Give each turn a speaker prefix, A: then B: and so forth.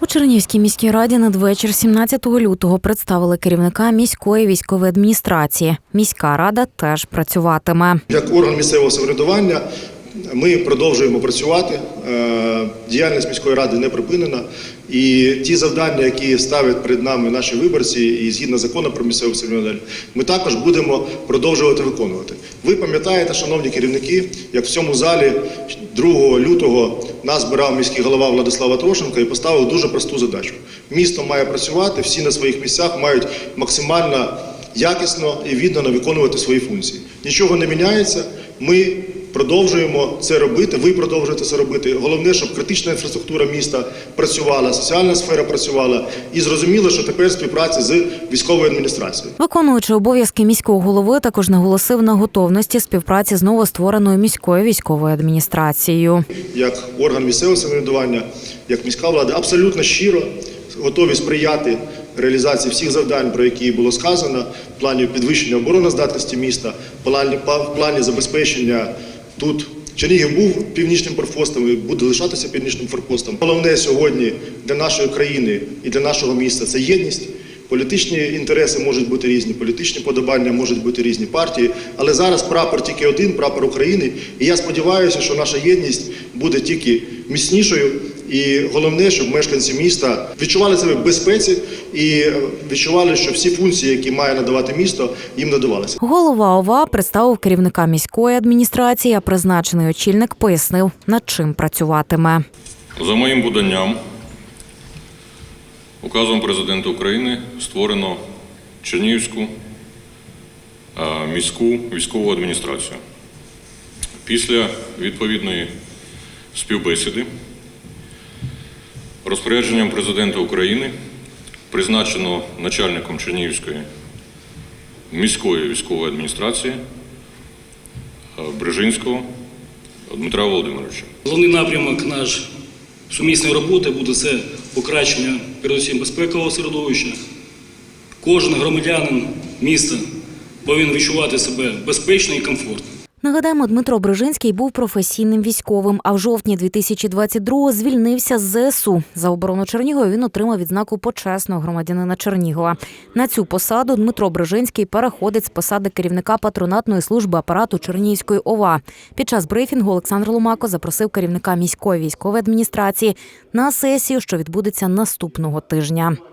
A: У Чернівській міській раді надвечір 17 лютого представили керівника міської військової адміністрації. Міська рада теж працюватиме.
B: Як орган місцевого самоврядування ми продовжуємо працювати. Е, Діяльність міської ради не припинена. І ті завдання, які ставлять перед нами наші виборці, і згідно закону про місцеве самоврядування, ми також будемо продовжувати виконувати. Ви пам'ятаєте, шановні керівники, як в цьому залі 2 лютого нас збирав міський голова Владислава Трошенко і поставив дуже просту задачу: місто має працювати, всі на своїх місцях мають максимально якісно і віддано виконувати свої функції. Нічого не міняється. Ми продовжуємо це робити. Ви продовжуєте це робити. Головне, щоб критична інфраструктура міста працювала, соціальна сфера працювала, і зрозуміло, що тепер співпраця з військовою адміністрацією.
A: Виконуючи обов'язки міського голови, також наголосив на готовності співпраці з новоствореною міською військовою адміністрацією.
B: як орган місцевого самоврядування, як міська влада, абсолютно щиро готові сприяти реалізації всіх завдань, про які було сказано, в плані підвищення обороноздатності міста, в плані, забезпечення тут. Чернігів був північним форпостом і буде лишатися північним форпостом. Головне сьогодні для нашої країни і для нашого міста це єдність. Політичні інтереси можуть бути різні, політичні подобання можуть бути різні партії, але зараз прапор тільки один прапор України. І я сподіваюся, що наша єдність буде тільки міцнішою. І головне, щоб мешканці міста відчували себе в безпеці і е, відчували, що всі функції, які має надавати місто, їм надавалися.
A: Голова ОВА представив керівника міської адміністрації, а призначений очільник пояснив, над чим працюватиме.
C: За моїм поданням, указом президента України створено Чернігівську міську військову адміністрацію. Після відповідної співбесіди розпорядженням президента України призначено начальником Чернігівської міської військової адміністрації Брижинського Дмитра Володимировича.
D: Головний напрямок наш сумісної роботи буде це покращення передусім безпекового середовища. Кожен громадянин міста повинен відчувати себе безпечно і комфортно.
A: Нагадаємо, Дмитро Брижинський був професійним військовим, а в жовтні 2022-го звільнився з ЗСУ. За оборону Чернігова він отримав відзнаку почесного громадянина Чернігова. На цю посаду Дмитро Брижинський переходить з посади керівника патронатної служби апарату Чернігівської ОВА. Під час брифінгу Олександр Ломако запросив керівника міської військової адміністрації на сесію, що відбудеться наступного тижня.